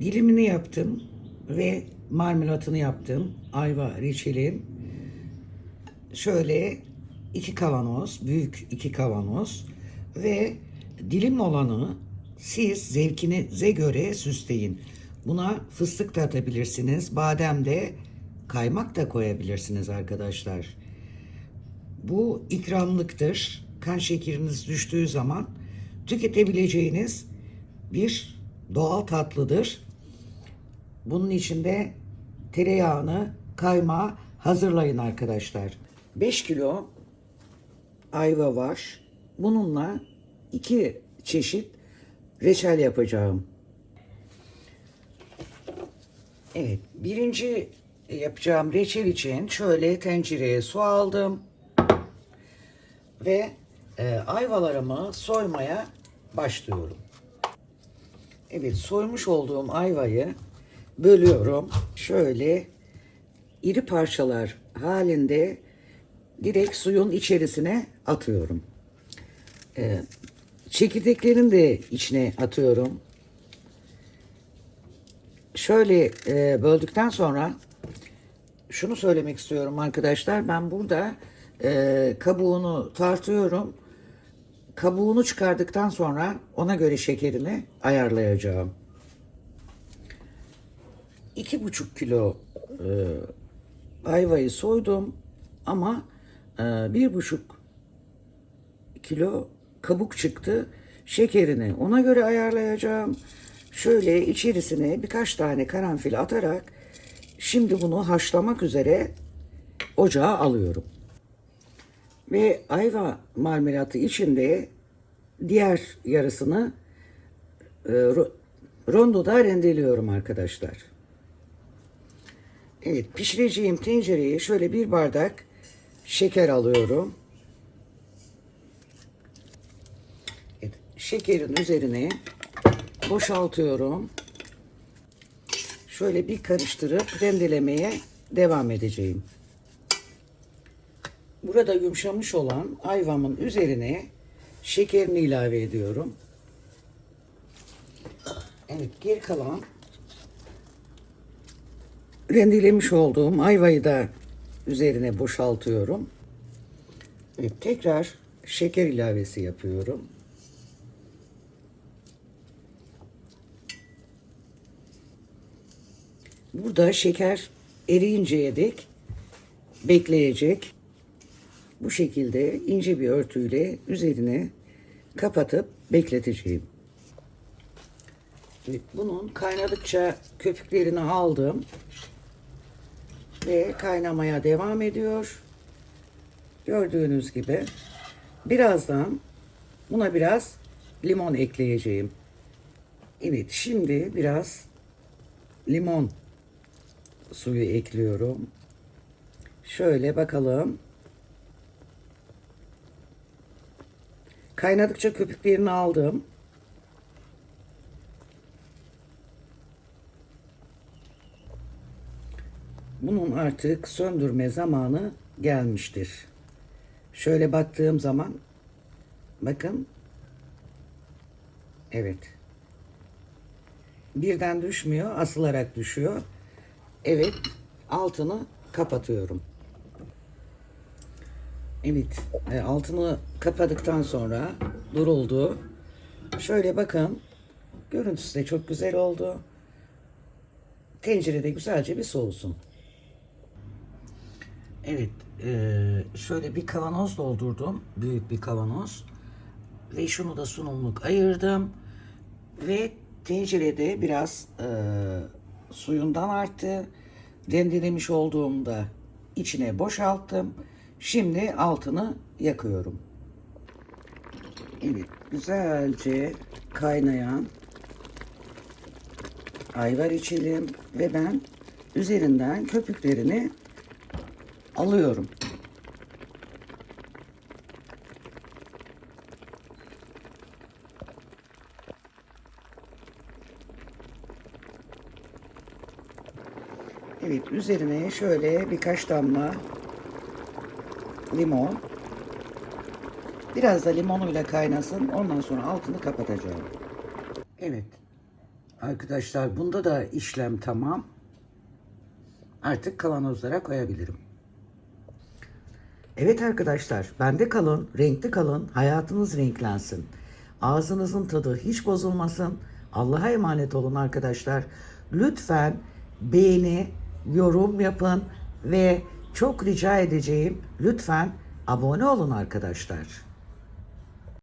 Dilimini yaptım ve marmelatını yaptım. Ayva reçelin. Şöyle iki kavanoz, büyük iki kavanoz ve dilim olanı siz zevkinize göre süsleyin. Buna fıstık da atabilirsiniz, badem de, kaymak da koyabilirsiniz arkadaşlar. Bu ikramlıktır. Kan şekeriniz düştüğü zaman tüketebileceğiniz bir doğal tatlıdır. Bunun içinde tereyağını, kaymağı hazırlayın arkadaşlar. 5 kilo ayva var. Bununla iki çeşit reçel yapacağım. Evet, birinci yapacağım reçel için şöyle tencereye su aldım ve e, ayvalarımı soymaya başlıyorum. Evet, soymuş olduğum ayvayı bölüyorum. Şöyle iri parçalar halinde direkt suyun içerisine atıyorum. Ee, çekirdeklerini de içine atıyorum. Şöyle e, böldükten sonra şunu söylemek istiyorum arkadaşlar. Ben burada e, kabuğunu tartıyorum. Kabuğunu çıkardıktan sonra ona göre şekerini ayarlayacağım. İki buçuk kilo e, ayvayı soydum ama e, bir buçuk kilo kabuk çıktı. Şekerini ona göre ayarlayacağım. Şöyle içerisine birkaç tane karanfil atarak şimdi bunu haşlamak üzere ocağa alıyorum. Ve ayva marmelatı içinde diğer yarısını e, ro- rondoda rendeliyorum arkadaşlar. Evet pişireceğim tencereye şöyle bir bardak şeker alıyorum. Evet, şekerin üzerine boşaltıyorum. Şöyle bir karıştırıp rendelemeye devam edeceğim. Burada yumuşamış olan ayvamın üzerine şekerini ilave ediyorum. Evet geri kalan rendelemiş olduğum ayvayı da üzerine boşaltıyorum. Evet, tekrar şeker ilavesi yapıyorum. Burada şeker eriyinceye dek bekleyecek. Bu şekilde ince bir örtüyle üzerine kapatıp bekleteceğim. Bunun kaynadıkça köpüklerini aldım ve kaynamaya devam ediyor. Gördüğünüz gibi birazdan buna biraz limon ekleyeceğim. Evet şimdi biraz limon suyu ekliyorum. Şöyle bakalım. Kaynadıkça köpüklerini aldım. Bunun artık söndürme zamanı gelmiştir. Şöyle baktığım zaman bakın evet birden düşmüyor asılarak düşüyor. Evet altını kapatıyorum. Evet e, altını kapadıktan sonra duruldu. Şöyle bakın görüntüsü de çok güzel oldu. Tencerede güzelce bir soğusun. Evet, eee, şöyle bir kavanoz doldurdum, büyük bir kavanoz. Ve şunu da sunumluk ayırdım. Ve tencerede biraz eee, suyundan arttı. Rendelemiş olduğumda içine boşalttım. Şimdi altını yakıyorum. Evet, güzelce kaynayan ayvar içelim ve ben üzerinden köpüklerini alıyorum. Evet, üzerine şöyle birkaç damla limon. Biraz da limonuyla kaynasın. Ondan sonra altını kapatacağım. Evet. Arkadaşlar bunda da işlem tamam. Artık kavanozlara koyabilirim. Evet arkadaşlar, bende kalın, renkli kalın, hayatınız renklensin. Ağzınızın tadı hiç bozulmasın. Allah'a emanet olun arkadaşlar. Lütfen beğeni, yorum yapın ve çok rica edeceğim lütfen abone olun arkadaşlar.